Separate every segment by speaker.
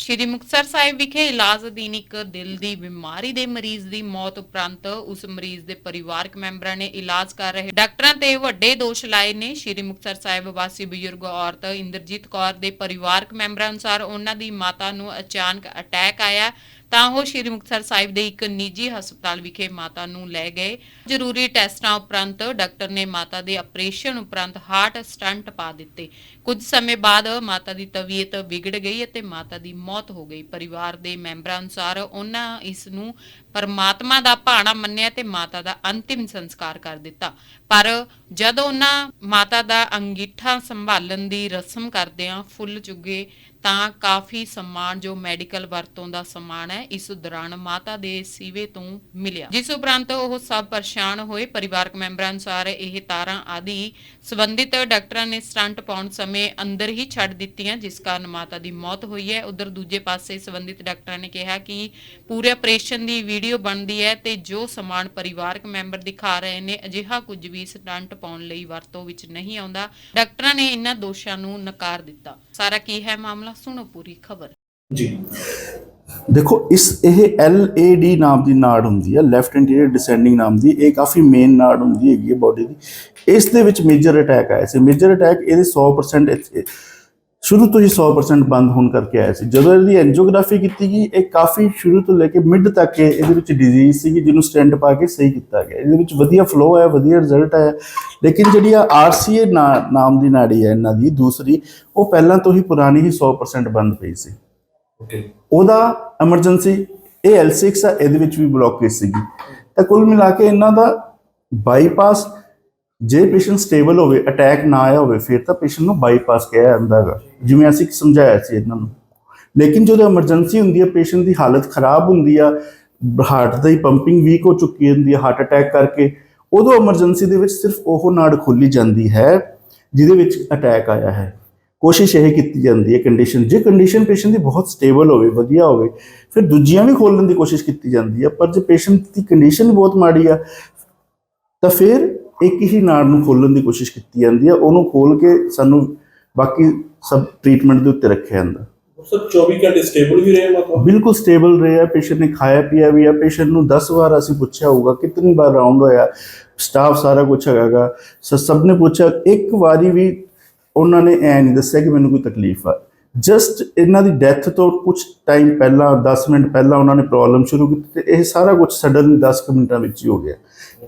Speaker 1: ਸ਼੍ਰੀ ਮੁਕਤਸਰ ਸਾਹਿਬ ਵਿਖੇ ਇਲਾਜ ਅਧੀਨ ਇੱਕ ਦਿਲ ਦੀ ਬਿਮਾਰੀ ਦੇ ਮਰੀਜ਼ ਦੀ ਮੌਤ ਉਪਰੰਤ ਉਸ ਮਰੀਜ਼ ਦੇ ਪਰਿਵਾਰਕ ਮੈਂਬਰਾਂ ਨੇ ਇਲਾਜ ਕਰ ਰਹੇ ਡਾਕਟਰਾਂ ਤੇ ਵੱਡੇ ਦੋਸ਼ ਲਾਏ ਨੇ। ਸ਼੍ਰੀ ਮੁਕਤਸਰ ਸਾਹਿਬ ਵਾਸੀ ਬਜ਼ੁਰਗ ਔਰਤ ਇੰਦਰਜੀਤ ਕੌਰ ਦੇ ਪਰਿਵਾਰਕ ਮੈਂਬਰਾਂ ਅਨੁਸਾਰ ਉਹਨਾਂ ਦੀ ਮਾਤਾ ਨੂੰ ਅਚਾਨਕ ਅਟੈਕ ਆਇਆ। ਤਾਂ ਉਹ ਸ਼੍ਰੀ ਮੁਕਤਸਰ ਸਾਹਿਬ ਦੇ ਇੱਕ ਨਿੱਜੀ ਹਸਪਤਾਲ ਵਿਖੇ ਮਾਤਾ ਨੂੰ ਲੈ ਗਏ। ਜ਼ਰੂਰੀ ਟੈਸਟਾਂ ਉਪਰੰਤ ਡਾਕਟਰ ਨੇ ਮਾਤਾ ਦੇ ਆਪਰੇਸ਼ਨ ਉਪਰੰਤ ਹਾਰਟ ਸਟੰਟ ਪਾ ਦਿੱਤੇ। ਕੁਝ ਸਮੇਂ ਬਾਅਦ ਮਾਤਾ ਦੀ ਤਬੀਅਤ ਵਿਗੜ ਗਈ ਅਤੇ ਮਾਤਾ ਦੀ ਮੌਤ ਹੋ ਗਈ। ਪਰਿਵਾਰ ਦੇ ਮੈਂਬਰਾਂ ਅਨੁਸਾਰ ਉਹਨਾਂ ਇਸ ਨੂੰ ਪਰਮਾਤਮਾ ਦਾ ਭਾਣਾ ਮੰਨਿਆ ਤੇ ਮਾਤਾ ਦਾ ਅੰਤਿਮ ਸੰਸਕਾਰ ਕਰ ਦਿੱਤਾ। ਪਰ ਜਦੋਂ ਉਹਨਾਂ ਮਾਤਾ ਦਾ ਅੰਗੀਠਾ ਸੰਭਾਲਣ ਦੀ ਰਸਮ ਕਰਦਿਆਂ ਫੁੱਲ ਚੁੱਗੇ, ਤਾਂ ਕਾਫੀ ਸਮਾਨ ਜੋ ਮੈਡੀਕਲ ਵਰਤੋਂ ਦਾ ਸਮਾਨ ਹੈ, ਇਸ ਦੌਰਾਨ ਮਾਤਾ ਦੇ ਸੀਵੇ ਤੋਂ ਮਿਲਿਆ। ਜਿਸ ਉਪਰੰਤ ਉਹ ਸਭ ਪਰੇਸ਼ਾਨ ਹੋਏ, ਪਰਿਵਾਰਕ ਮੈਂਬਰਾਂ ਅਨੁਸਾਰ ਇਹ ਤਾਰਾਂ ਆਦਿ ਸੰਬੰਧਿਤ ਡਾਕਟਰਾਂ ਨੇ ਸਟੰਟ ਪਾਉਣ ਸਮੇਂ ਅੰਦਰ ਹੀ ਛੱਡ ਦਿੱਤੀਆਂ, ਜਿਸ ਕਾਰਨ ਮਾਤਾ ਦੀ ਮੌਤ ਹੋਈ ਹੈ। ਉਧਰ ਦੂਜੇ ਪਾਸੇ ਸੰਬੰਧਿਤ ਡਾਕਟਰਾਂ ਨੇ ਕਿਹਾ ਕਿ ਪੂਰੇ ਆਪਰੇਸ਼ਨ ਦੀ ਵੀਡੀਓ ਬਣਦੀ ਹੈ ਤੇ ਜੋ ਸਮਾਨ ਪਰਿਵਾਰਕ ਮੈਂਬਰ ਦਿਖਾ ਰਹੇ ਨੇ, ਅਜਿਹਾ ਕੁਝ ਵੀ ਸਟੰਟ ਪਾਉਣ ਲਈ ਵਰਤੋਂ ਵਿੱਚ ਨਹੀਂ ਆਉਂਦਾ। ਡਾਕਟਰਾਂ ਨੇ ਇਹਨਾਂ ਦੋਸ਼ਾਂ ਨੂੰ ਨਕਾਰ ਦਿੱਤਾ। ਸਾਰਾ ਕੀ ਹੈ ਮਾਮਲਾ? ਸੁਣੋ ਪੂਰੀ ਖਬਰ।
Speaker 2: ਜੀ।
Speaker 3: ਦੇਖੋ, ਇਸ ਇਹ LAD ਨਾਮ ਦੀ ਨਾੜ ਹੁੰਦੀ ਹੈ ਲੈਫਟ ਐਂਟੀਰੀਅਰ ਡਿਸੈਂਡਿੰਗ ਨਾਮ ਦੀ, ਇਹ ਕਾਫੀ ਮੇਨ ਨਾੜ ਹੁੰਦੀ ਹੈਗੀ ਬਾਡੀ ਦੀ। ਇਸ ਦੇ ਵਿੱਚ ਮੇਜਰ ਅਟੈਕ ਆਇਆ ਸੀ। ਮੇਜਰ ਅਟੈਕ ਇਹਦੇ 100% ਸ਼ੁਰੂ ਤੋਂ ਹੀ 100% ਬੰਦ ਹੋਣ ਕਰਕੇ ਆਇਆ ਸੀ। ਜਦੋਂ ਇਹਦੀ ਐਂਜੀਓਗ੍ਰਾਫੀ ਕੀਤੀ ਗਈ ਇਹ ਕਾਫੀ ਸ਼ੁਰੂ ਤੋਂ ਲੈ ਕੇ ਮਿਡ ਤੱਕ ਇਹ- ਇਹਦੇ ਵਿੱਚ ਡਿਜ਼ੀਜ਼ ਸੀ ਜਿਹਨੂੰ ਸਟੈਂਟ ਪਾ ਕੇ ਸਹੀ ਕੀਤਾ ਗਿਆ। ਇਹਦੇ ਵਿੱਚ ਵਧੀਆ ਫਲੋ ਹੈ ਵਧੀਆ ਰਿਜ਼ਲਟ ਆਇਆ। ਲੇਕਿਨ ਜਿਹੜੀ ਆ ਆਰਸੀਏ ਨਾਮ ਦੀ ਨਾੜੀ ਹੈ ਇਹਨਾਂ ਦੀ ਦੂਸਰੀ ਉਹ ਪਹਿਲਾਂ ਤੋਂ ਹੀ ਪੁਰਾਣੀ ਹੀ 100% ਬੰਦ ਪਈ ਸੀ।
Speaker 2: ਓਕੇ
Speaker 3: ਉਹਦਾ ਐਮਰਜੈਂਸੀ ਇਹ L6 ਆ ਇਹਦੇ ਵਿੱਚ ਵੀ ਬਲੌਕੇਜ ਸੀਗੀ। ਤਾਂ ਕੁੱਲ ਮਿਲਾ ਕੇ ਇਹਨਾਂ ਦਾ ਬਾਈਪਾਸ ਜੇ ਪੇਸ਼ੈਂਟ ਸਟੇਬਲ ਹੋਵੇ ਅਟੈਕ ਨਾ ਆਇਆ ਹੋਵੇ, ਫਿਰ ਤਾਂ ਪੇਸ਼ੈਂਟ ਨੂੰ ਬਾਈਪਾਸ ਕਿਹਾ ਜਾਂਦਾ ਜਾਂਦਾਗਾ ਜਿਵੇਂ ਅਸੀਂ ਸਮਝਾਇਆ ਸੀ ਇਹਨਾਂ ਨੂੰ। ਲੇਕਿਨ ਜਦੋਂ ਐਮਰਜੈਂਸੀ ਹੁੰਦੀ ਹੈ ਪੇਸ਼ੈਂਟ ਦੀ ਹਾਲਤ ਖਰਾਬ ਹੁੰਦੀ ਆ ਹਾਰਟ ਦੀ ਪੰਪਿੰਗ ਵੀਕ ਹੋ ਚੁੱਕੀ ਹੁੰਦੀ ਹੈ ਹਾਰਟ ਅਟੈਕ ਕਰਕੇ, ਉਦੋਂ ਐਮਰਜੈਂਸੀ ਦੇ ਵਿੱਚ ਸਿਰਫ ਉਹ ਨਾੜ ਖੋਲੀ ਜਾਂਦੀ ਹੈ, ਜਿਹਦੇ ਵਿੱਚ ਅਟੈਕ ਆਇਆ ਹੈ। ਕੋਸ਼ਿਸ਼ ਇਹ ਕੀਤੀ ਜਾਂਦੀ ਹੈ ਕੰਡੀਸ਼ਨ ਜੇ ਕੰਡੀਸ਼ਨ ਪੇਸ਼ੈਂਟ ਦੀ ਬਹੁਤ ਸਟੇਬਲ ਹੋਵੇ, ਵਧੀਆ ਹੋਵੇ, ਫਿਰ ਦੂਜੀਆਂ ਵੀ ਖੋਲਣ ਦੀ ਕੋਸ਼ਿਸ਼ ਕੀਤੀ ਜਾਂਦੀ ਹੈ। ਪਰ ਜੇ ਪੇਸ਼ੈਂਟ ਦੀ ਕੰਡੀਸ਼ਨ ਬਹੁਤ ਮਾੜੀ ਆ, ਤਾਂ ਫਿਰ ਇੱਕ ਹੀ ਨਾੜ ਨੂੰ ਖੋਲਣ ਦੀ ਕੋਸ਼ਿਸ਼ ਕੀਤੀ ਜਾਂਦੀ ਹੈ ਉਹਨੂੰ ਖੋਲ ਕੇ ਸਾਨੂੰ ਬਾਕੀ ਸਭ ਟ੍ਰੀਟਮੈਂਟ ਦੇ ਉੱਤੇ ਰੱਖਿਆ ਜਾਂਦਾ।
Speaker 2: ਸਰ 24 ਘੰਟੇ ਸਟੇਬਲ ਵੀ ਰਹੇ ਮਾਤਾ?
Speaker 3: ਬਿਲਕੁਲ ਸਟੇਬਲ ਰਿਹਾ ਪੇਸ਼ੈਂਟ ਨੇ ਖਾਇਆ ਪੀਆ ਵੀ ਆ ਪੇਸ਼ੈਂਟ ਨੂੰ 10 ਵਾਰ ਅਸੀਂ ਪੁੱਛਿਆ ਹੋਊਗਾ ਕਿੰਨੀ ਵਾਰ ਰਾਉਂਡ ਹੋਇਆ ਸਟਾਫ ਸਾਰਾ ਕੁਝ ਹੈਗਾਗਾ ਸਭ ਨੇ ਪੁੱਛਿਆ ਇੱਕ ਵਾਰੀ ਵੀ ਉਹਨਾਂ ਨੇ ਐ ਨਹੀਂ ਦੱਸਿਆ ਕਿ ਮੈਨੂੰ ਕੋਈ ਤਕਲੀਫ ਆ। ਜਸਟ ਇਹਨਾਂ ਦੀ ਡੈਥ ਤੋਂ ਕੁਝ ਟਾਈਮ ਪਹਿਲਾਂ 10 ਮਿੰਟ ਪਹਿਲਾਂ ਉਹਨਾਂ ਨੇ ਪ੍ਰੋਬਲਮ ਸ਼ੁਰੂ ਕੀਤੀ ਤੇ ਇਹ ਸਾਰਾ ਕੁਝ ਸਡਨ 10 ਕੁ ਮਿੰਟਾਂ ਵਿੱਚ ਹੀ ਹੋ ਗਿਆ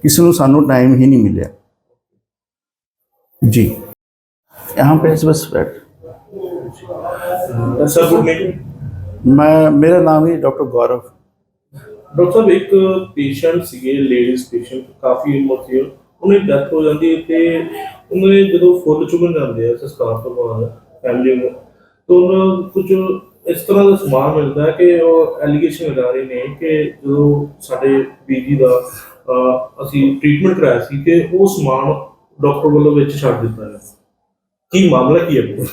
Speaker 3: ਕਿਸੇ ਨੂੰ ਸਾਨੂੰ ਟਾਈਮ ਹੀ ਨਹੀਂ ਮਿਲਿਆ ਜੀ यहाँ पे बस बैठ
Speaker 2: ਸਰ ਗੁੱਡ ਨੇਮ
Speaker 3: मैं मेरा नाम है डॉक्टर गौरव
Speaker 2: ਡਾਕਟਰ ਸਾਹਿਬ ਇੱਕ ਪੇਸ਼ੈਂਟ ਸੀਗੇ ਲੇਡੀਜ਼ ਪੇਸ਼ੈਂਟ ਕਾਫੀ ਉਮਰ ਸੀ ਉਹਨੇ ਡੈਥ ਹੋ ਜਾਂਦੀ ਹੈ ਤੇ ਉਹਨੇ ਜਦੋਂ ਫੁੱਲ ਚੁਗਣ ਜਾਂਦੇ ਆ ਸੰਸਕਾਰ ਤੋਂ ਬਾਅਦ ਫੈਮਿਲੀ ਨੂੰ ਤਾਂ ਕੁਝ ਇਸ ਤਰ੍ਹਾਂ ਦਾ ਸਮਾਨ ਮਿਲਦਾ ਹੈ ਕਿ ਉਹ ਐਲੀਗੇਸ਼ਨ ਲਗਾ ਰਹੇ ਨੇ ਕਿ ਜਦੋਂ ਸਾਡੇ ਬੀਜੀ ਦਾ ਅਹ, ਅਸੀਂ ਟ੍ਰੀਟਮੈਂਟ ਕਰਾਇਆ ਸੀ ਕਿ ਉਹ ਸਮਾਨ ਡਾਕਟਰ ਵੱਲੋਂ ਵਿੱਚ ਛੱਡ ਦਿੱਤਾ ਗਿਆ। ਕੀ ਮਾਮਲਾ ਕੀ ਹੈ ਪੂਰਾ?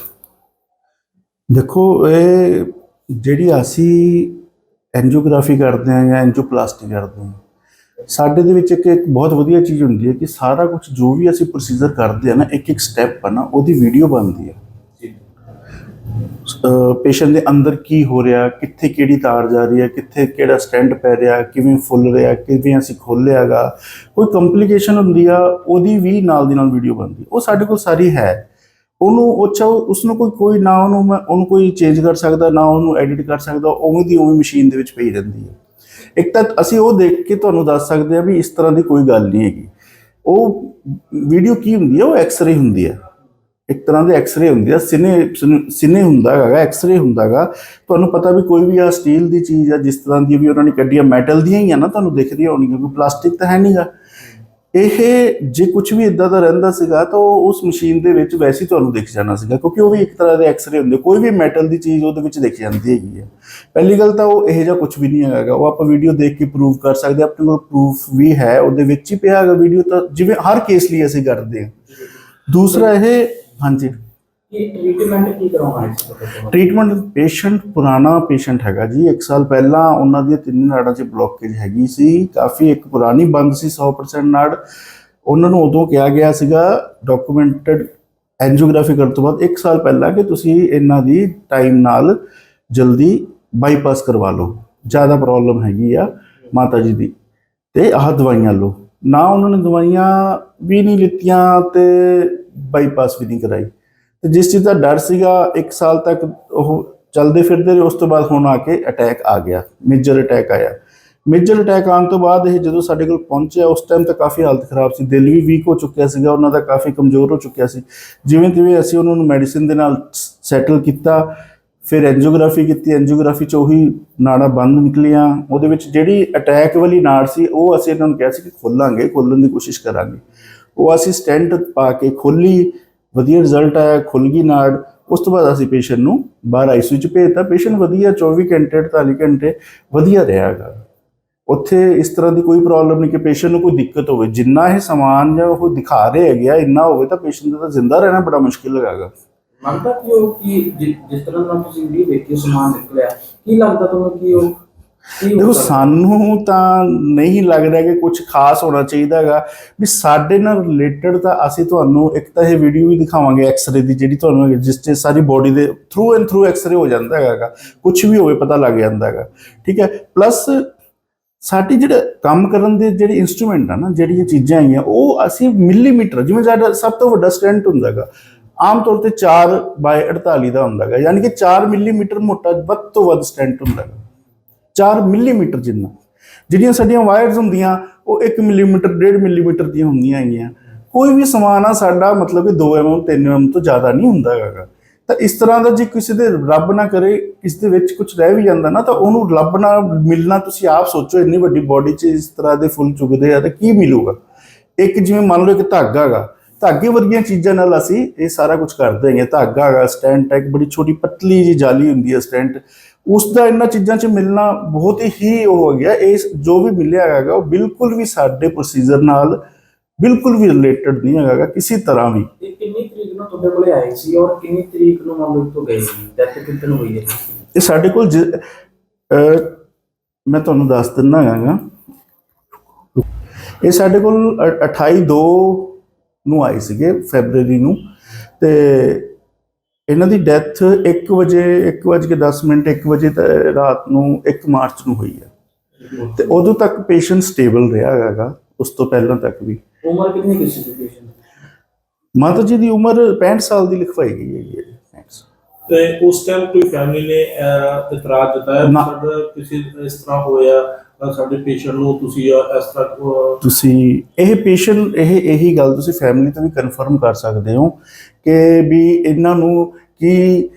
Speaker 3: ਦੇਖੋ ਇਹ ਜਿਹੜੀ ਅਸੀਂ ਐਂਜੀਓਗ੍ਰਾਫੀ ਕਰਦੇ ਹਾਂ ਜਾਂ ਐਂਜੀਓਪਲਾਸਟੀ ਕਰਦੇ ਹਾਂ ਸਾਡੇ ਦੇ ਵਿੱਚ ਇੱਕ ਇੱਕ ਬਹੁਤ ਵਧੀਆ ਚੀਜ਼ ਹੁੰਦੀ ਹੈ ਕਿ ਸਾਰਾ ਕੁਝ ਜੋ ਵੀ ਅਸੀਂ ਪ੍ਰੋਸੀਜਰ ਕਰਦੇ ਆ ਨਾ ਇੱਕ ਇੱਕ ਸਟੈਪ ਆ ਨਾ ਉਹਦੀ ਵੀਡੀਓ ਬਣਦੀ ਹੈ। ਪੇਸ਼ੈਂਟ ਦੇ ਅੰਦਰ ਕੀ ਹੋ ਰਿਹਾ, ਕਿੱਥੇ ਕਿਹੜੀ ਤਾਰ ਜਾ ਰਹੀ ਹੈ, ਕਿੱਥੇ ਕਿਹੜਾ ਸਟੈਂਡ ਪੈ ਰਿਹਾ, ਕਿਵੇਂ ਫੁੱਲ ਰਿਹਾ, ਕਿਵੇਂ ਅਸੀਂ ਖੋਲਿਆਗਾ ਕੋਈ ਕੰਪਲਿਕੇਸ਼ਨ ਹੁੰਦੀ ਆ, ਉਹਦੀ ਵੀ ਨਾਲ ਦੀ ਨਾਲ ਵੀਡੀਓ ਬਣਦੀ ਉਹ ਸਾਡੇ ਕੋਲ ਸਾਰੀ ਹੈ। ਉਹਨੂੰ ਉਹ ਚਾਹੋ ਉਸ ਨੂੰ ਕੋਈ ਕੋਈ ਨਾ ਉਹਨੂੰ ਮੈਂ, ਉਹਨੂੰ ਕੋਈ ਚੇਂਜ ਕਰ ਸਕਦਾ, ਨਾ ਉਹਨੂੰ ਐਡਿਟ ਕਰ ਸਕਦਾ, ਉਵੇਂ ਦੀ ਉਵੇਂ ਮਸ਼ੀਨ ਦੇ ਵਿੱਚ ਪਈ ਰਹਿੰਦੀ ਹੈ ਇੱਕ ਤਾਂ ਅਸੀਂ ਉਹ ਦੇਖ ਕੇ ਤੁਹਾਨੂੰ ਦੱਸ ਸਕਦੇ ਆ ਵੀ ਇਸ ਤਰ੍ਹਾਂ ਦੀ ਕੋਈ ਗੱਲ ਨਹੀਂ ਹੈਗੀ। ਉਹ ਵੀਡੀਓ ਕੀ ਹੁੰਦੀ ਹੈ ਉਹ ਐਕਸ-ਰੇ ਹੁੰਦੀ ਹੈ ਇੱਕ ਤਰ੍ਹਾਂ ਦੇ ਐਕਸ-ਰੇ ਹੁੰਦੀ ਆ, ਸਿਨੇ ਸਿਨੇ ਹੁੰਦਾ ਹੈਗਾ ਐਕਸ-ਰੇ ਹੁੰਦਾ ਹੈਗਾ। ਤੁਹਾਨੂੰ ਪਤਾ ਵੀ ਕੋਈ ਵੀ ਆ ਸਟੀਲ ਦੀ ਚੀਜ਼ ਆ, ਜਿਸ ਤਰ੍ਹਾਂ ਦੀ ਵੀ ਉਹਨਾਂ ਨੇ ਕੱਢੀਆਂ ਮੈਟਲ ਦੀਆਂ ਹੀ ਆ ਨਾ, ਤੁਹਾਨੂੰ ਦਿਖਦੀਆਂ ਹੋਣਗੀਆਂ ਕਿਉਂਕਿ ਪਲਾਸਟਿਕ ਤਾਂ ਹੈ ਨਹੀਂਗਾ ਇਹ ਜੇ ਕੁਝ ਵੀ ਇਦਾਂ ਦਾ ਰਹਿੰਦਾ ਸੀਗਾ, ਤਾਂ ਉਹ ਉਸ ਮਸ਼ੀਨ ਦੇ ਵਿੱਚ ਵੈਸੇ ਹੀ ਤੁਹਾਨੂੰ ਦਿਖ ਜਾਣਾ ਸੀਗਾ, ਕਿਉਂਕਿ ਉਹ ਵੀ ਇੱਕ ਤਰ੍ਹਾਂ ਦੇ ਐਕਸ-ਰੇ ਹੁੰਦੇ ਕੋਈ ਵੀ ਮੈਟਲ ਦੀ ਚੀਜ਼ ਉਹਦੇ ਵਿੱਚ ਦਿਖ ਜਾਂਦੀ ਹੈਗੀ ਆ। ਪਹਿਲੀ ਗੱਲ ਤਾਂ ਉਹ ਇਹੋ ਜਿਹਾ ਕੁਝ ਵੀ ਨਹੀਂ ਹੈਗਾ। ਉਹ ਆਪਾਂ ਵੀਡੀਓ ਦੇਖ ਕੇ ਪ੍ਰੂਵ ਕਰ ਸਕਦੇ ਆਪਣੇ ਕੋਲ ਪ੍ਰੂਫ ਵੀ ਹੈ, ਉਹਦੇ ਵਿੱਚ ਹੀ ਪਿਆ ਹੈਗਾ ਵੀਡੀਓ ਤਾਂ, ਜਿਵੇਂ ਹਰ ਕੇਸ ਲਈ ਅਸੀਂ ਕਰਦੇ ਹਾਂ ਦੂਸਰਾ ਇਹ ਹਾਂਜੀ।
Speaker 4: ਇਹ ਟ੍ਰੀਟਮੈਂਟ ਕੀ ਕਰਵਾਉਣਾ ਹੈ
Speaker 3: ਟ੍ਰੀਟਮੈਂਟ ਪੇਸ਼ੈਂਟ ਪੁਰਾਣਾ ਪੇਸ਼ੈਂਟ ਹੈਗਾ ਜੀ। 1 ਸਾਲ ਪਹਿਲਾਂ ਉਹਨਾਂ ਦੀਆਂ ਤਿੰਨ ਨਾੜਾਂ 'ਚ ਬਲੌਕੇਜ ਹੈਗੀ ਸੀ। ਕਾਫੀ ਇੱਕ ਪੁਰਾਣੀ ਬੰਦ ਸੀ 100% ਨਾੜ। ਉਹਨਾਂ ਨੂੰ ਉਦੋਂ ਕਿਹਾ ਗਿਆ ਸੀਗਾ ਡਾਕੂਮੈਂਟਡ ਐਂਜੀਓਗ੍ਰਾਫੀ ਕਰਨ ਤੋਂ ਬਾਅਦ 1 ਸਾਲ ਪਹਿਲਾਂ ਕਿ ਤੁਸੀਂ ਇਹਨਾਂ ਦੀ ਟਾਈਮ ਨਾਲ ਜਲਦੀ ਬਾਈਪਾਸ ਕਰਵਾ ਲਓ। ਜ਼ਿਆਦਾ ਪ੍ਰੋਬਲਮ ਹੈਗੀ ਆ ਮਾਤਾ ਜੀ ਦੀ। ਤੇ ਆਹ ਦਵਾਈਆਂ ਲਓ। ਨਾ ਉਹਨਾਂ ਨੇ ਦਵਾਈਆਂ ਵੀ ਨਹੀਂ ਲਿੱਤੀਆਂ ਤੇ ਬਾਈਪਾਸ ਵੀ ਨਹੀਂ ਕਰਾਈ। ਤੇ ਜਿਸ ਚੀਜ਼ ਦਾ ਡਰ ਸੀਗਾ 1 ਸਾਲ ਤੱਕ ਉਹ ਚੱਲਦੇ ਫਿਰਦੇ ਰਹੇ, ਉਸ ਤੋਂ ਬਾਅਦ ਹੁਣ ਆ ਕੇ ਅਟੈਕ ਆ ਗਿਆ ਮੇਜਰ ਅਟੈਕ ਆਇਆ। ਮੇਜਰ ਅਟੈਕ ਆਉਣ ਤੋਂ ਬਾਅਦ ਇਹ ਜਦੋਂ ਸਾਡੇ ਕੋਲ ਪਹੁੰਚਿਆ, ਉਸ ਟਾਈਮ ਤਾਂ ਕਾਫੀ ਹਾਲਤ ਖਰਾਬ ਸੀ। ਦਿਲ ਵੀ ਵੀਕ ਹੋ ਚੁੱਕਿਆ ਸੀਗਾ, ਉਹਨਾਂ ਦਾ ਕਾਫੀ ਕਮਜ਼ੋਰ ਹੋ ਚੁੱਕਿਆ ਸੀ। ਜਿਵੇਂ ਤਿਵੇਂ ਅਸੀਂ ਉਹਨਾਂ ਨੂੰ ਮੈਡੀਸਿਨ ਦੇ ਨਾਲ ਸੈਟਲ ਕੀਤਾ, ਫਿਰ ਐਂਜੀਓਗ੍ਰਾਫੀ ਕੀਤੀ। ਐਂਜੀਓਗ੍ਰਾਫੀ ਚ ਉਹੀ ਨਾੜਾਂ ਬੰਦ ਨਿਕਲੀਆਂ। ਉਹਦੇ ਵਿੱਚ ਜਿਹੜੀ ਅਟੈਕ ਵਾਲੀ ਨਾੜ ਸੀ, ਉਹ ਅਸੀਂ ਇਹਨਾਂ ਨੂੰ ਕਿਹਾ ਸੀ ਕਿ ਖੋਲਾਂਗੇ, ਖੋਲਣ ਦੀ ਕੋਸ਼ਿਸ਼ ਕਰਾਂਗੇ। ਉਹ ਅਸੀਂ ਸਟੈਂਟ ਪਾ ਕੇ ਖੋਲੀ ਵਧੀਆ ਰਿਜ਼ਲਟ ਆਇਆ ਖੁੱਲ ਗਈ ਨਾੜ। ਉਸ ਤੋਂ ਬਾਅਦ ਅਸੀਂ ਪੇਸ਼ੈਂਟ ਨੂੰ ਬਾਹਰ ਆਈਸੀਯੂ ਚ ਭੇਜਤਾ। ਪੇਸ਼ੈਂਟ ਵਧੀਆ 24 ਘੰਟੇ 48 ਘੰਟੇ ਵਧੀਆ ਰਿਹਾ ਹੈਗਾ। ਉੱਥੇ ਇਸ ਤਰ੍ਹਾਂ ਦੀ ਕੋਈ ਪ੍ਰੋਬਲਮ ਨਹੀਂ ਕਿ ਪੇਸ਼ੈਂਟ ਨੂੰ ਕੋਈ ਦਿੱਕਤ ਹੋਵੇ। ਜਿੰਨਾ ਇਹ ਸਮਾਨ ਜਾਂ ਉਹ ਦਿਖਾ ਰਹੇ ਹੈਗੇ ਆ, ਇੰਨਾ ਹੋਵੇ ਤਾਂ ਪੇਸ਼ੈਂਟ ਦਾ ਜ਼ਿੰਦਾ ਰਹਿਣਾ ਬੜਾ ਮੁਸ਼ਕਿਲ ਹੈਗਾ
Speaker 4: ਮੰਨਦਾ ਕਿ ਉਹ ਕਿ ਜਿਸ ਤਰ੍ਹਾਂ ਦਾ ਤੁਸੀਂ ਵੀਡੀਓ ਦੇਖੀ ਸਮਾਨ ਨਿਕਲਿਆ। ਕੀ ਲੱਗਦਾ ਤੁਹਾਨੂੰ ਕਿ ਉਹ
Speaker 3: ਦੇਖੋ, ਸਾਨੂੰ ਤਾਂ ਨਹੀਂ ਲੱਗਦਾ ਕਿ ਕੁਝ ਖਾਸ ਹੋਣਾ ਚਾਹੀਦਾ ਹੈਗਾ। ਵੀ ਸਾਡੇ ਨਾਲ ਰਿਲੇਟਡ ਤਾਂ ਅਸੀਂ ਤੁਹਾਨੂੰ ਇੱਕ ਤਾਂ ਇਹ ਵੀਡੀਓ ਵੀ ਦਿਖਾਵਾਂਗੇ ਐਕਸ-ਰੇ ਦੀ, ਜਿਹੜੀ ਤੁਹਾਨੂੰ ਜਿਸ 'ਚ ਸਾਰੀ ਬੋਡੀ ਦੇ ਥਰੂ ਐਂਡ ਥਰੂ ਐਕਸ-ਰੇ ਹੋ ਜਾਂਦਾ ਹੈਗਾ ਕੁਝ ਵੀ ਹੋਵੇ ਪਤਾ ਲੱਗ ਜਾਂਦਾ ਹੈਗਾ। ਠੀਕ ਹੈ? ਪਲੱਸ ਸਾਡੀ ਜਿਹੜਾ ਕੰਮ ਕਰਨ ਦੇ ਜਿਹੜੇ ਇਨਸਟਰੂਮੈਂਟ ਆ ਨਾ ਜਿਹੜੀਆਂ ਚੀਜ਼ਾਂ ਹੈਗੀਆਂ, ਉਹ ਅਸੀਂ ਮਿਲੀਮੀਟਰ ਜਿਵੇਂ ਸਾਡਾ ਸਭ ਤੋਂ ਵੱਡਾ ਸਟੈਂਟ ਹੁੰਦਾ ਹੈਗਾ, ਆਮ ਤੌਰ ਤੇ 4 ਬਾਈ 48 ਦਾ ਹੁੰਦਾ ਹੈਗਾ। ਯਾਨੀ ਕਿ 4 ਮਿਲੀਮੀਟਰ ਮੋਟਾ ਵੱਧ ਤੋਂ ਵੱਧ ਸਟੈਂਟ ਹੁੰਦਾ ਹੈਗਾ। 4 ਮਿਲੀਮੀਟਰ ਜਿੰਨਾ। ਜਿਹੜੀਆਂ ਸਾਡੀਆਂ ਵਾਇਰਸ ਹੁੰਦੀਆਂ, ਉਹ 1 ਮਿਲੀਮੀਟਰ 1.5 ਮਿਲੀਮੀਟਰ ਦੀਆਂ ਹੁੰਦੀਆਂ ਹੈਗੀਆਂ। ਕੋਈ ਵੀ ਸਮਾਨ ਆ, ਸਾਡਾ ਮਤਲਬ ਕਿ 2 ਐਮਐਮ 3 ਐਮਐਮ ਤੋਂ ਜ਼ਿਆਦਾ ਨਹੀਂ ਹੁੰਦਾ ਹੈਗਾ। ਤਾਂ ਇਸ ਤਰ੍ਹਾਂ ਦਾ ਜੇ ਕਿਸੇ ਦੇ ਰੱਬ ਨਾ ਕਰੇ, ਇਸ ਦੇ ਵਿੱਚ ਕੁਝ ਰਹਿ ਵੀ ਜਾਂਦਾ ਨਾ, ਤਾਂ ਉਹਨੂੰ ਰੱਬ ਨਾਲ ਮਿਲਣਾ ਤੁਸੀਂ ਆਪ ਸੋਚੋ, ਇੰਨੀ ਵੱਡੀ ਬੋਡੀ 'ਚ ਇਸ ਤਰ੍ਹਾਂ ਦੇ ਫੁੱਲ ਚੁਗਦੇ ਆ, ਤਾਂ ਕੀ ਮਿਲੂਗਾ? ਇੱਕ ਜਿਵੇਂ ਮੰਨ ਲਓ ਇੱਕ ਧਾਗਾ ਹੈਗਾ, ਧਾਗੇ ਵਰਗੀਆਂ ਚੀਜ਼ਾਂ ਨਾਲ ਅਸੀਂ ਇਹ ਸਾਰਾ ਕੁਝ ਕਰਦੇ ਹੈਗੇ ਧਾਗਾ ਹੈਗਾ ਸਟੈਂਟ ਇੱਕ ਬੜੀ ਛੋਟੀ ਪਤਲੀ ਜੀ ਜਾਲੀ ਹੁੰਦੀ ਹੈ ਸਟੈਂਟ ਉਸ ਦਾ ਇਹਨਾਂ ਚੀਜ਼ਾਂ 'ਚ ਮਿਲਣਾ ਬਹੁਤ ਹੀ ਉਹ ਹੋ ਗਿਆ। ਇਸ ਜੋ ਵੀ ਮਿਲਿਆ ਹੈਗਾ ਉਹ ਬਿਲਕੁਲ ਵੀ ਸਾਡੇ ਪ੍ਰੋਸੀਜਰ ਨਾਲ ਬਿਲਕੁਲ ਵੀ ਰਿਲੇਟਡ ਨਹੀਂ ਹੈਗਾ ਕਿਸੇ ਤਰ੍ਹਾਂ ਵੀ।
Speaker 4: ਇਹ ਕਿੰਨੀ ਤਰੀਕ ਨੂੰ ਤੁਹਾਡੇ ਕੋਲੇ ਆਏ ਸੀ ਔਰ ਕਿੰਨੀ ਤਰੀਕ ਨੂੰ ਮੰਨ ਲਓ ਇੱਥੋਂ ਗਏ ਸੀ? ਡੈਥ ਕਿੰਨ ਹੋਈ ਹੈ?
Speaker 3: ਇਹ ਸਾਡੇ ਕੋਲ ਮੈਂ ਤੁਹਾਨੂੰ ਦੱਸ ਦਿੰਦਾ ਹੈਗਾ। ਇਹ ਸਾਡੇ ਕੋਲ ਅ- 28 2 ਨੂੰ ਆਏ ਸੀਗੇ ਫੈਬਰੂਅਰੀ ਨੂੰ। ਤੇ ਇਹਨਾਂ ਦੀ ਡੈਥ 1 ਵਜੇ 1 ਵਜੇ ਕੇ 10 ਮਿੰਟ 1 ਵਜੇ ਤੇ ਰਾਤ ਨੂੰ 1 ਮਾਰਚ ਨੂੰ ਹੋਈ ਹੈ ਤੇ ਉਦੋਂ ਤੱਕ ਪੇਸ਼ੈਂਟ ਸਟੇਬਲ ਰਿਹਾ ਹੈਗਾ ਉਸ ਤੋਂ ਪਹਿਲਾਂ ਤੱਕ ਵੀ
Speaker 4: ਉਮਰ ਕਿੰਨੀ ਕਿਸੇ ਦੀ ਪੇਸ਼ੈਂਟ
Speaker 3: ਮਾਤਾ ਜੀ ਦੀ ਉਮਰ 65 ਸਾਲ ਦੀ ਲਿਖਵਾਈ ਗਈ ਹੈ Thanks.
Speaker 2: ਤੇ ਉਸ ਟਾਈਮ ਕੋਈ ਫੈਮਿਲੀ ਨੇ ਇਤਰਾਜ਼ ਜਤਾਇਆ। ਸਾਡਾ ਕਿਸੇ ਇਸ ਤਰ੍ਹਾਂ ਹੋਇਆ ਸਾਡੇ ਪੇਸ਼ੈਂਟ ਨੂੰ ਤੁਸੀਂ ਇਸ ਤਰ੍ਹਾਂ
Speaker 3: ਤੁਸੀਂ ਇਹ ਪੇਸ਼ੈਂਟ ਇਹ, ਇਹੀ ਗੱਲ ਤੁਸੀਂ ਫੈਮਿਲੀ ਤੋਂ ਵੀ ਕਨਫਰਮ ਕਰ ਸਕਦੇ ਹੋ ਕਿ ਵੀ ਇਹਨਾਂ ਨੂੰ ਕੀ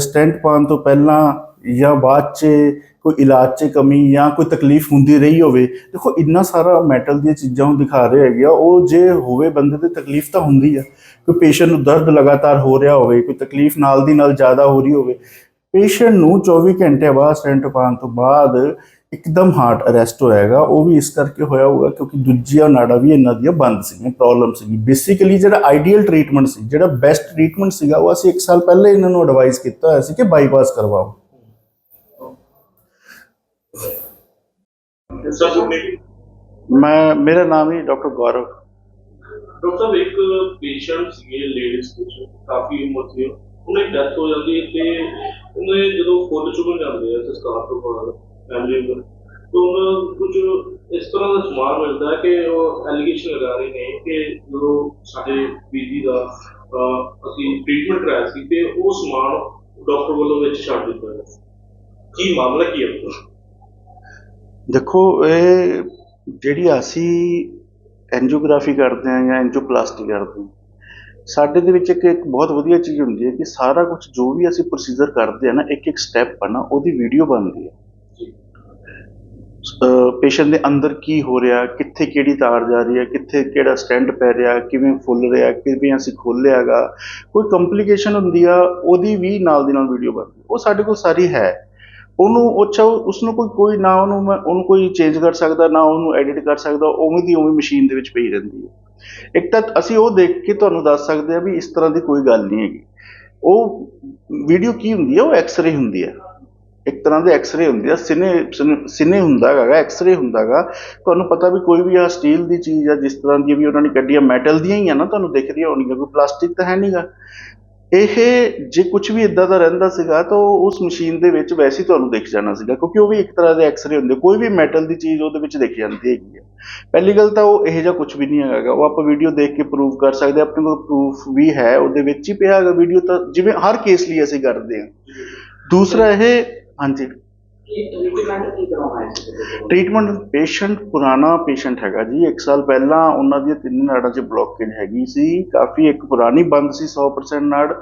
Speaker 3: ਸਟੈਂਟ ਪਾਉਣ ਤੋਂ ਪਹਿਲਾਂ ਜਾਂ ਬਾਅਦ 'ਚ ਕੋਈ ਇਲਾਜ 'ਚ ਕਮੀ ਜਾਂ ਕੋਈ ਤਕਲੀਫ ਹੁੰਦੀ ਰਹੀ ਹੋਵੇ, ਦੇਖੋ ਇੰਨਾ ਸਾਰਾ ਮੈਟਲ ਦੀਆਂ ਚੀਜ਼ਾਂ ਉਹ ਦਿਖਾ ਰਹੇ ਹੈਗੇ ਆ, ਉਹ ਜੇ ਹੋਵੇ ਬੰਦੇ ਤੇ ਤਕਲੀਫ ਤਾਂ ਹੁੰਦੀ ਆ। ਕੋਈ ਪੇਸ਼ੈਂਟ ਨੂੰ ਦਰਦ ਲਗਾਤਾਰ ਹੋ ਰਿਹਾ ਹੋਵੇ, ਕੋਈ ਤਕਲੀਫ ਨਾਲ ਦੀ ਨਾਲ ਜ਼ਿਆਦਾ ਹੋ ਰਹੀ ਹੋਵੇ ਪੇਸ਼ੈਂਟ ਨੂੰ 24 ਘੰਟੇ ਬਾਅਦ ਸਟੈਂਟ ਪਾਉਣ ਤੋਂ ਬਾਅਦ ਇੱਕਦਮ ਹਾਰਟ ਅਰੈਸਟ ਹੋਏਗਾ ਉਹ ਵੀ ਇਸ ਕਰਕੇ ਹੋਇਆ ਹੋਊਗਾ ਕਿਉਂਕਿ ਦੂਜੀਆਂ ਨਾੜਾਂ ਵੀ ਇਹਨਾਂ ਦੀਆਂ ਬੰਦ ਸੀਗੀਆਂ ਪ੍ਰੋਬਲਮ ਸੀਗੀ। ਬੇਸਿਕਲੀ ਜਿਹੜਾ ਆਈਡੀਅਲ ਟ੍ਰੀਟਮੈਂਟ ਸੀ ਜਿਹੜਾ ਬੈਸਟ ਟ੍ਰੀਟਮੈਂਟ ਸੀਗਾ ਉਹ ਅਸੀਂ 1 ਸਾਲ ਪਹਿਲੇ ਇਹਨਾਂ ਨੂੰ ਐਡਵਾਈਸ ਕੀਤਾ ਹੋਇਆ ਸੀ ਕਿ ਬਾਈਪਾਸ ਕਰਵਾਓ। ਮੈਂ ਮੇਰਾ ਨਾਮ ਹੀ ਡਾਕਟਰ ਗੌਰਵ।
Speaker 2: ਡਾਕਟਰ ਸਾਹਿਬ ਇੱਕ ਪੇਸ਼ੈਂਟ ਸੀਗੇ ਲੇਡੀਜ਼ ਪੇਸ਼ੈਂਟ ਕਾਫੀ ਉਮਰ ਸੀ ਉਹਨੇ ਡੈਥ ਹੋ ਜਾਂਦੀ ਤੇ ਉਹਨੇ ਜਦੋਂ ਫੁੱਲ ਚੁਗਣ ਜਾਂਦੇ ਆ ਸੰਸਕਾਰ ਤੋਂ ਬਾਅਦ। ਫੈਮਿਲੀ ਨੂੰ ਕੁਝ ਇਸ ਤਰ੍ਹਾਂ ਦਾ ਸਮਾਨ ਮਿਲਦਾ ਹੈ ਕਿ ਉਹ ਐਲੀਗੇਸ਼ਨ ਲਗਾ ਰਹੇ ਨੇ ਕਿ ਜਦੋਂ ਸਾਡੇ ਬੀਜੀ ਦਾ ਅਹ, ਅਸੀਂ ਟ੍ਰੀਟਮੈਂਟ ਕਰਾਇਆ ਸੀ ਤੇ ਉਹ ਸਮਾਨ ਡਾਕਟਰ ਵੱਲੋਂ ਵਿੱਚ ਛੱਡ ਦਿੱਤਾ ਗਿਆ ਕੀ ਮਾਮਲਾ ਕੀ ਹੈ?
Speaker 3: ਦੇਖੋ ਇਹ ਜਿਹੜੀ ਅਸੀਂ ਐਂਜੀਓਗ੍ਰਾਫੀ ਕਰਦੇ ਹਾਂ ਜਾਂ ਐਂਜੀਓਪਲਾਸਟੀ ਕਰਦੇ ਹਾਂ ਸਾਡੇ ਦੇ ਵਿੱਚ ਇੱਕ ਇੱਕ ਬਹੁਤ ਵਧੀਆ ਚੀਜ਼ ਹੁੰਦੀ ਹੈ ਕਿ ਸਾਰਾ ਕੁਝ ਜੋ ਵੀ ਅਸੀਂ ਪ੍ਰੋਸੀਜਰ ਕਰਦੇ ਆ ਨਾ ਇੱਕ ਇੱਕ ਸਟੈਪ ਆ ਨਾ ਉਹਦੀ ਵੀਡੀਓ ਬਣਦੀ ਹੈ। ਪੇਸ਼ੈਂਟ ਦੇ ਅੰਦਰ ਕੀ ਹੋ ਰਿਹਾ, ਕਿੱਥੇ ਕਿਹੜੀ ਤਾਰ ਜਾ ਰਹੀ ਹੈ, ਕਿੱਥੇ ਕਿਹੜਾ ਸਟੈਂਡ ਪੈ ਰਿਹਾ, ਕਿਵੇਂ ਫੁੱਲ ਰਿਹਾ, ਕਿਵੇਂ ਅਸੀਂ ਖੋਲਿਆਗਾ ਕੋਈ ਕੰਪਲਿਕੇਸ਼ਨ ਹੁੰਦੀ ਆ, ਉਹਦੀ ਵੀ ਨਾਲ ਦੀ ਨਾਲ ਵੀਡੀਓ ਬਣਦੀ ਉਹ ਸਾਡੇ ਕੋਲ ਸਾਰੀ ਹੈ। ਉਹਨੂੰ ਅੱਛਾ ਉਸ ਨੂੰ ਕੋਈ ਕੋਈ ਨਾ ਉਹਨੂੰ ਮੈਂ, ਉਹਨੂੰ ਕੋਈ ਚੇਂਜ ਕਰ ਸਕਦਾ, ਨਾ ਉਹਨੂੰ ਐਡਿਟ ਕਰ ਸਕਦਾ, ਉਵੇਂ ਦੀ ਉਵੇਂ ਮਸ਼ੀਨ ਦੇ ਵਿੱਚ ਪਈ ਰਹਿੰਦੀ ਹੈ। ਇੱਕ ਤਾਂ ਅਸੀਂ ਉਹ ਦੇਖ ਕੇ ਤੁਹਾਨੂੰ ਦੱਸ ਸਕਦੇ ਆ ਵੀ ਇਸ ਤਰ੍ਹਾਂ ਦੀ ਕੋਈ ਗੱਲ ਨਹੀਂ ਹੈਗੀ। ਉਹ ਵੀਡੀਓ ਕੀ ਹੁੰਦੀ ਹੈ? ਉਹ ਐਕਸ-ਰੇ ਹੁੰਦੀ ਹੈ। ਇੱਕ ਤਰ੍ਹਾਂ ਦੇ ਐਕਸ-ਰੇ ਹੁੰਦੀ ਆ, ਸਿਨੇ, ਸਿਨੇ- ਸਿਨੇ ਹੁੰਦਾ ਹੈਗਾ ਐਕਸ-ਰੇ ਹੁੰਦਾ ਹੈਗਾ। ਤੁਹਾਨੂੰ ਪਤਾ ਵੀ ਕੋਈ ਵੀ ਆ ਸਟੀਲ ਦੀ ਚੀਜ਼ ਆ, ਜਿਸ ਤਰ੍ਹਾਂ ਦੀ ਵੀ ਉਹਨਾਂ ਨੇ ਕੱਢੀਆਂ ਮੈਟਲ ਦੀਆਂ ਹੀ ਆ ਨਾ, ਤੁਹਾਨੂੰ ਦਿਖਦੀਆਂ ਹੋਣਗੀਆਂ, ਕੋਈ ਪਲਾਸਟਿਕ ਤਾਂ ਹੈ ਨਹੀਂਗਾ ਇਹ ਜੇ ਕੁਝ ਵੀ ਇਦਾਂ ਦਾ ਰਹਿੰਦਾ ਸੀਗਾ, ਤਾਂ ਉਹ ਉਸ ਮਸ਼ੀਨ ਦੇ ਵਿੱਚ ਵੈਸੇ ਹੀ ਤੁਹਾਨੂੰ ਦਿਖ ਜਾਣਾ ਸੀਗਾ, ਕਿਉਂਕਿ ਉਹ ਵੀ ਇੱਕ ਤਰ੍ਹਾਂ ਦੇ ਐਕਸ-ਰੇ ਹੁੰਦੇ, ਕੋਈ ਵੀ ਮੈਟਲ ਦੀ ਚੀਜ਼ ਉਹਦੇ ਵਿੱਚ ਦਿਖ ਜਾਂਦੀ ਹੈਗੀ ਆ। ਪਹਿਲੀ ਗੱਲ ਤਾਂ ਉਹ ਇਹੋ ਜਿਹਾ ਕੁਝ ਵੀ ਨਹੀਂ ਹੈਗਾ, ਉਹ ਆਪਾਂ ਵੀਡੀਓ ਦੇਖ ਕੇ ਪ੍ਰੂਵ ਕਰ ਸਕਦੇ ਆਪਣੇ ਕੋਲ ਪ੍ਰੂਫ ਵੀ ਹੈ, ਉਹਦੇ ਵਿੱਚ ਹੀ ਪਿਆ ਹੈਗਾ ਵੀਡੀਓ ਤਾਂ, ਜਿਵੇਂ ਹਰ ਕੇਸ ਲਈ ਅਸੀਂ ਕਰਦੇ ਹਾਂ ਦੂਸਰਾ ਇਹ ਹਾਂਜੀ।
Speaker 4: ਟ੍ਰੀਟਮੈਂਟ
Speaker 3: ਪੇਸ਼ੈਂਟ ਪੁਰਾਣਾ ਪੇਸ਼ੈਂਟ ਹੈਗਾ ਜੀ। 1 ਸਾਲ ਪਹਿਲਾਂ ਉਹਨਾਂ ਦੀਆਂ ਤਿੰਨ ਨਾੜਾਂ 'ਚ ਬਲੌਕੇਜ ਹੈਗੀ ਸੀ। ਕਾਫੀ ਇੱਕ ਪੁਰਾਣੀ ਬੰਦ ਸੀ 100% ਨਾੜ।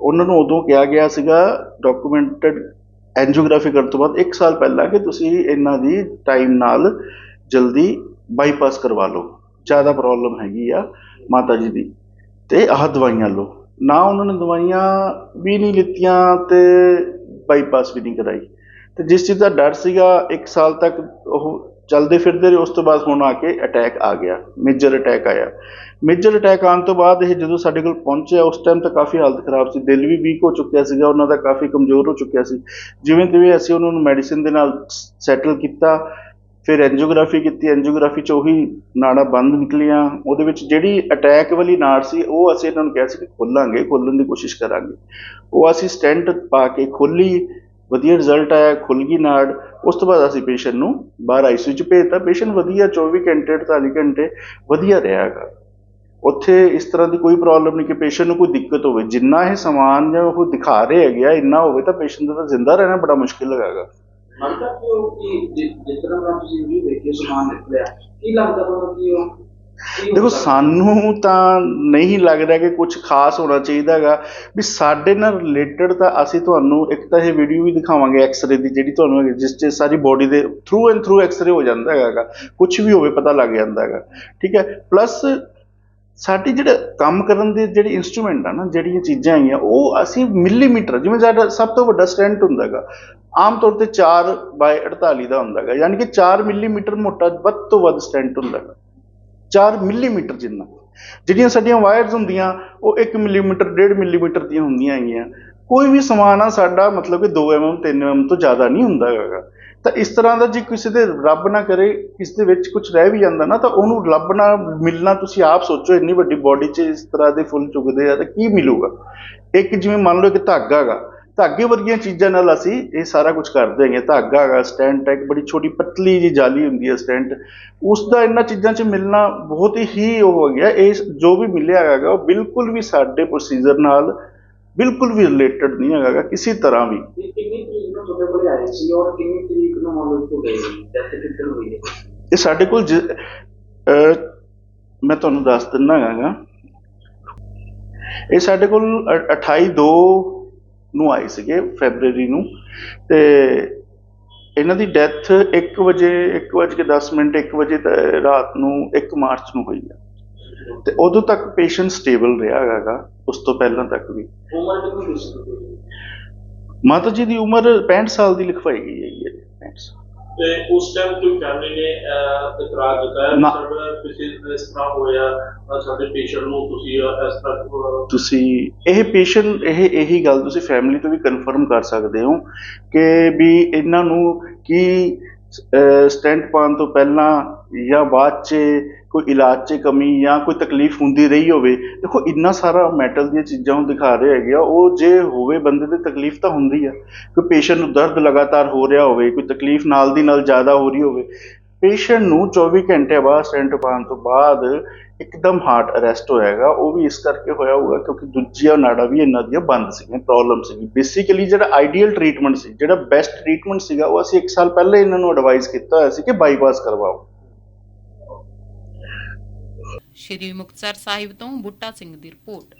Speaker 3: ਉਹਨਾਂ ਨੂੰ ਉਦੋਂ ਕਿਹਾ ਗਿਆ ਸੀਗਾ ਡਾਕੂਮੈਂਟਡ ਐਂਜੀਓਗ੍ਰਾਫੀ ਕਰਨ ਤੋਂ ਬਾਅਦ 1 ਸਾਲ ਪਹਿਲਾਂ ਕਿ ਤੁਸੀਂ ਇਹਨਾਂ ਦੀ ਟਾਈਮ ਨਾਲ ਜਲਦੀ ਬਾਈਪਾਸ ਕਰਵਾ ਲਓ। ਜ਼ਿਆਦਾ ਪ੍ਰੋਬਲਮ ਹੈਗੀ ਆ ਮਾਤਾ ਜੀ ਦੀ। ਤੇ ਆਹ ਦਵਾਈਆਂ ਲਓ। ਨਾ ਉਹਨਾਂ ਨੇ ਦਵਾਈਆਂ ਵੀ ਨਹੀਂ ਲਿੱਤੀਆਂ ਤੇ ਬਾਈਪਾਸ ਵੀ ਨਹੀਂ ਕਰਾਈ। ਤੇ ਜਿਸ ਚੀਜ਼ ਦਾ ਡਰ ਸੀਗਾ 1 ਸਾਲ ਤੱਕ ਉਹ ਚੱਲਦੇ ਫਿਰਦੇ ਰਹੇ, ਉਸ ਤੋਂ ਬਾਅਦ ਹੁਣ ਆ ਕੇ ਅਟੈਕ ਆ ਗਿਆ। ਮੇਜਰ ਅਟੈਕ ਆਇਆ। ਮੇਜਰ ਅਟੈਕ ਆਉਣ ਤੋਂ ਬਾਅਦ ਇਹ ਜਦੋਂ ਸਾਡੇ ਕੋਲ ਪਹੁੰਚਿਆ, ਉਸ ਟਾਈਮ ਤਾਂ ਕਾਫੀ ਹਾਲਤ ਖਰਾਬ ਸੀ। ਦਿਲ ਵੀ ਵੀਕ ਹੋ ਚੁੱਕਿਆ ਸੀਗਾ, ਉਹਨਾਂ ਦਾ ਕਾਫੀ ਕਮਜ਼ੋਰ ਹੋ ਚੁੱਕਿਆ ਸੀ। ਜਿਵੇਂ ਤਿਵੇਂ ਅਸੀਂ ਉਹਨਾਂ ਨੂੰ ਮੈਡੀਸਿਨ ਦੇ ਨਾਲ ਸੈਟਲ ਕੀਤਾ ਫਿਰ ਐਂਜੀਓਗ੍ਰਾਫੀ ਕੀਤੀ ਐਂਜੀਓਗ੍ਰਾਫੀ ਚ ਉਹੀ ਨਾੜਾਂ ਬੰਦ ਨਿਕਲੀਆਂ, ਉਹਦੇ ਵਿੱਚ ਜਿਹੜੀ ਅਟੈਕ ਵਾਲੀ ਨਾੜ ਸੀ, ਉਹ ਅਸੀਂ ਇਹਨਾਂ ਨੂੰ ਕਿਹਾ ਸੀ ਕਿ ਖੋਲਾਂਗੇ, ਖੋਲਣ ਦੀ ਕੋਸ਼ਿਸ਼ ਕਰਾਂਗੇ। ਉਹ ਅਸੀਂ ਸਟੈਂਟ ਪਾ ਕੇ ਖੋਲੀ, ਵਧੀਆ ਰਿਜ਼ਲਟ ਆਇਆ ਖੁੱਲ ਗਈ ਨਾੜ। ਉਸ ਤੋਂ ਬਾਅਦ ਅਸੀਂ ਪੇਸ਼ੈਂਟ ਨੂੰ ਬਾਹਰ ਆਈਸੀਯੂ ਚ ਭੇਜਤਾ। ਪੇਸ਼ੈਂਟ ਵਧੀਆ 24 ਘੰਟੇ 48 ਘੰਟੇ ਵਧੀਆ ਰਿਹਾ ਹੈਗਾ। ਉੱਥੇ ਇਸ ਤਰ੍ਹਾਂ ਦੀ ਕੋਈ ਪ੍ਰੋਬਲਮ ਨਹੀਂ ਕਿ ਪੇਸ਼ੈਂਟ ਨੂੰ ਕੋਈ ਦਿੱਕਤ ਹੋਵੇ। ਜਿੰਨਾ ਇਹ ਸਮਾਨ ਜਾਂ ਉਹ ਦਿਖਾ ਰਹੇ ਹੈਗੇ ਆ, ਇੰਨਾ ਹੋਵੇ ਤਾਂ ਪੇਸ਼ੈਂਟ ਦਾ ਤਾਂ ਜ਼ਿੰਦਾ ਰਹਿਣਾ ਬੜਾ ਮੁਸ਼ਕਿਲ ਹੈਗਾ।
Speaker 4: ਲੱਗਦਾ ਕਿ ਉਹ ਕਿ ਜਿ- ਜਿਸ ਤਰ੍ਹਾਂ ਦਾ ਤੁਸੀਂ ਵੀਡੀਓ ਵੇਖੀ ਸਮਾਨ ਨਿਕਲਿਆ ਕੀ ਲੱਗਦਾ ਤੁਹਾਨੂੰ ਕਿ ਉਹ ਕੀ ਹੋ
Speaker 3: ਦੇਖੋ? ਸਾਨੂੰ ਤਾਂ ਨਹੀਂ ਲੱਗਦਾ ਕਿ ਕੁਝ ਖਾਸ ਹੋਣਾ ਚਾਹੀਦਾ ਹੈਗਾ। ਵੀ ਸਾਡੇ ਨਾਲ ਰਿਲੇਟਡ ਤਾਂ ਅਸੀਂ ਤੁਹਾਨੂੰ ਇੱਕ ਤਾਂ ਇਹ ਵੀਡੀਓ ਵੀ ਦਿਖਾਵਾਂਗੇ ਐਕਸ-ਰੇ ਦੀ ਜਿਹੜੀ ਤੁਹਾਨੂੰ ਜਿਸ 'ਚ ਸਾਰੀ ਬੋਡੀ ਦੇ ਥਰੂ ਐਂਡ ਥਰੂ ਐਕਸ-ਰੇ ਹੋ ਜਾਂਦਾ ਹੈਗਾ ਕੁਝ ਵੀ ਹੋਵੇ ਪਤਾ ਲੱਗ ਜਾਂਦਾ ਹੈਗਾ। ਠੀਕ ਹੈ? ਪਲੱਸ ਸਾਡੀ ਜਿਹੜਾ ਕੰਮ ਕਰਨ ਦੇ ਜਿਹੜੇ ਇਨਸਟਰੂਮੈਂਟ ਆ ਨਾ ਜਿਹੜੀਆਂ ਚੀਜ਼ਾਂ ਹੈਗੀਆਂ ਉਹ ਅਸੀਂ ਮਿਲੀਮੀਟਰ ਜਿਵੇਂ ਸਾਡਾ ਸਭ ਤੋਂ ਵੱਡਾ ਸਟੈਂਟ ਹੁੰਦਾ ਹੈਗਾ। ਆਮ ਤੌਰ ਤੇ 4 ਬਾਈ 48 ਦਾ ਹੁੰਦਾ ਹੈਗਾ, ਯਾਨੀ ਕਿ 4 ਮਿਲੀਮੀਟਰ ਮੋਟਾ ਵੱਧ ਤੋਂ ਵੱਧ ਸਟੈਂਟ ਹੁੰਦਾ ਹੈਗਾ। 4 ਮਿਲੀਮੀਟਰ ਜਿੰਨਾ। ਜਿਹੜੀਆਂ ਸਾਡੀਆਂ ਵਾਇਰਸ ਹੁੰਦੀਆਂ, ਉਹ 1 ਮਿਲੀਮੀਟਰ 1.5 ਮਿਲੀਮੀਟਰ ਦੀਆਂ ਹੁੰਦੀਆਂ ਹੈਗੀਆਂ। ਕੋਈ ਵੀ ਸਮਾਨ ਆ, ਸਾਡਾ ਮਤਲਬ ਕਿ 2 mm 3 mm ਤੋਂ ਜ਼ਿਆਦਾ ਨਹੀਂ ਹੁੰਦਾ ਹੈਗਾ। ਤਾਂ ਇਸ ਤਰ੍ਹਾਂ ਦਾ ਜੇ ਕਿਸੇ ਦੇ ਰੱਬ ਨਾ ਕਰੇ, ਇਸ ਦੇ ਵਿੱਚ ਕੁਝ ਰਹਿ ਵੀ ਜਾਂਦਾ ਨਾ, ਤਾਂ ਉਹਨੂੰ ਰੱਬ ਲੱਭਣਾ ਮਿਲਣਾ ਤੁਸੀਂ ਆਪ ਸੋਚੋ, ਇੰਨੀ ਵੱਡੀ ਬਾਡੀ 'ਚ ਇਸ ਤਰ੍ਹਾਂ ਦੇ ਫੁੱਲ ਚੁਗਦੇ ਆ, ਤਾਂ ਕੀ ਮਿਲੂਗਾ? ਇੱਕ ਜਿਵੇਂ ਮੰਨ ਲਓ ਇੱਕ ਧਾਗਾ ਹੈਗਾ ਧਾਗੇ ਵਰਗੀਆਂ ਚੀਜ਼ਾਂ ਨਾਲ ਅਸੀਂ ਇਹ ਸਾਰਾ ਕੁਝ ਕਰਦੇ ਹੈਗੇ ਧਾਗਾ ਹੈਗਾ ਸਟੈਂਟ ਹੈ ਇੱਕ ਬੜੀ ਛੋਟੀ ਪਤਲੀ ਜੀ ਜਾਲੀ ਹੁੰਦੀ ਹੈ ਸਟੈਂਟ ਉਸ ਦਾ ਇਹਨਾਂ ਚੀਜ਼ਾਂ 'ਚ ਮਿਲਣਾ ਬਹੁਤ ਹੀ ਉਹ ਹੋ। ਗਿਆ ਇਹ ਜੋ ਵੀ ਮਿਲਿਆ ਹੈਗਾ ਉਹ ਬਿਲਕੁਲ ਵੀ ਸਾਡੇ ਪ੍ਰੋਸੀਜਰ ਨਾਲ ਬਿਲਕੁਲ ਵੀ ਰਿਲੇਟਡ ਨਹੀਂ ਹੈਗਾ ਕਿਸੇ ਤਰ੍ਹਾਂ ਵੀ।
Speaker 4: ਇਹ ਕਿੰਨੀ ਤਰੀਕ ਨੂੰ ਤੁਹਾਡੇ ਕੋਲ ਆਏ ਸੀ ਔਰ ਕਿੰਨੀ ਤਰੀਕ ਨੂੰ ਮੰਨ ਲਓ ਇੱਥੋਂ ਗਏ ਸੀ? ਡੈਥ ਕਿੱਦਣ ਹੋਈ ਹੈ
Speaker 3: ਇਹ ਸਾਡੇ ਕੋਲ ਮੈਂ ਤੁਹਾਨੂੰ ਦੱਸ ਦਿੰਦਾ ਹੈਗਾ। ਇਹ ਸਾਡੇ ਕੋਲ ਅ- 28 2 ਨੂੰ ਆਏ ਸੀਗੇ ਫੈਬਰੂਅਰੀ ਨੂੰ। ਤੇ ਇਹਨਾਂ ਦੀ ਡੈਥ 1 ਵਜੇ 1 ਵਜੇ ਕੇ 10 ਮਿੰਟ 1 ਵਜੇ ਰਾਤ ਨੂੰ 1 ਮਾਰਚ ਨੂੰ ਹੋਈ ਹੈ ਤੇ ਉਦੋਂ ਤੱਕ ਪੇਸ਼ੈਂਟ ਸਟੇਬਲ ਰਿਹਾ ਹੈਗਾ ਉਸ ਤੋਂ ਪਹਿਲਾਂ ਤੱਕ ਵੀ।
Speaker 4: ਉਮਰ ਕਿੰਨੀ ਸੀ? ਤੁਹਾਡੀ?
Speaker 3: ਮਾਤਾ ਜੀ ਦੀ ਉਮਰ 65 ਸਾਲ ਦੀ ਲਿਖਵਾਈ ਗਈ ਹੈ ਜੀ, 65 ਸਾਲ।
Speaker 5: ਤੇ ਉਸ ਟਾਈਮ ਕੋਈ ਫੈਮਿਲੀ ਨੇ ਅਹ, ਇਤਰਾਜ਼ ਜਤਾਇਆ
Speaker 3: ਨਾ।
Speaker 5: ਕਿ ਸਾਡਾ ਕਿਸੇ ਨੂੰ ਇਸ ਤਰ੍ਹਾਂ ਹੋਇਆ ਅਹ, ਸਾਡੇ ਪੇਸ਼ੈਂਟ ਨੂੰ ਤੁਸੀਂ ਅਹ, ਇਸ ਤਰ੍ਹਾਂ ਅਹ,
Speaker 3: ਤੁਸੀਂ ਇਹ ਪੇਸ਼ੈਂਟ ਇਹ ਇਹੀ ਗੱਲ ਤੁਸੀਂ ਫੈਮਿਲੀ ਤੋਂ ਵੀ ਕਨਫਰਮ ਕਰ ਸਕਦੇ ਹੋ ਕਿ ਵੀ ਇਹਨਾਂ ਨੂੰ ਕੀ ਸਟੈਂਟ ਪਾਉਣ ਤੋਂ ਪਹਿਲਾਂ ਜਾਂ ਬਾਅਦ 'ਚ ਕੋਈ ਇਲਾਜ 'ਚ ਕਮੀ ਜਾਂ ਕੋਈ ਤਕਲੀਫ ਹੁੰਦੀ ਰਹੀ ਹੋਵੇ, ਦੇਖੋ ਇੰਨਾ ਸਾਰਾ ਮੈਟਲ ਦੀਆਂ ਚੀਜ਼ਾਂ ਉਹ ਦਿਖਾ ਰਹੇ ਹੈਗੇ ਆ, ਉਹ ਜੇ ਹੋਵੇ ਬੰਦੇ ਤੇ ਤਕਲੀਫ ਤਾਂ ਹੁੰਦੀ ਆ। ਕੋਈ ਪੇਸ਼ੈਂਟ ਨੂੰ ਦਰਦ ਲਗਾਤਾਰ ਹੋ ਰਿਹਾ ਹੋਵੇ, ਕੋਈ ਤਕਲੀਫ ਨਾਲ ਦੀ ਨਾਲ ਜ਼ਿਆਦਾ ਹੋ ਰਹੀ ਹੋਵੇ ਪੇਸ਼ੈਂਟ ਨੂੰ 24 ਘੰਟੇ ਬਾਅਦ ਸਟੈਂਟ ਪਾਉਣ ਤੋਂ ਬਾਅਦ ਇੱਕਦਮ ਹਾਰਟ ਅਰੈਸਟ ਹੋਇਆਗਾ ਉਹ ਵੀ ਇਸ ਕਰਕੇ ਹੋਇਆ ਹੋਊਗਾ ਕਿਉਂਕਿ ਦੂਜੀਆਂ ਨਾੜਾਂ ਵੀ ਇਹਨਾਂ ਦੀਆਂ ਬੰਦ ਸੀਗੀਆਂ ਪ੍ਰੋਬਲਮ ਸੀਗੀ। ਬੇਸਿਕਲੀ ਜਿਹੜਾ ਆਈਡੀਅਲ ਟ੍ਰੀਟਮੈਂਟ ਸੀ, ਜਿਹੜਾ ਬੈਸਟ ਟ੍ਰੀਟਮੈਂਟ ਸੀਗਾ, ਉਹ ਅਸੀਂ 1 ਸਾਲ ਪਹਿਲਾਂ ਇਹਨਾਂ ਨੂੰ ਐਡਵਾਈਸ ਕੀਤਾ ਹੋਇਆ ਸੀ ਕਿ ਬਾਈਪਾਸ ਕਰਵਾਓ।
Speaker 1: ਸ਼੍ਰੀ ਮੁਕਤਸਰ ਸਾਹਿਬ ਤੋਂ ਬੁੱਟਾ ਸਿੰਘ ਦੀ ਰਿਪੋਰਟ।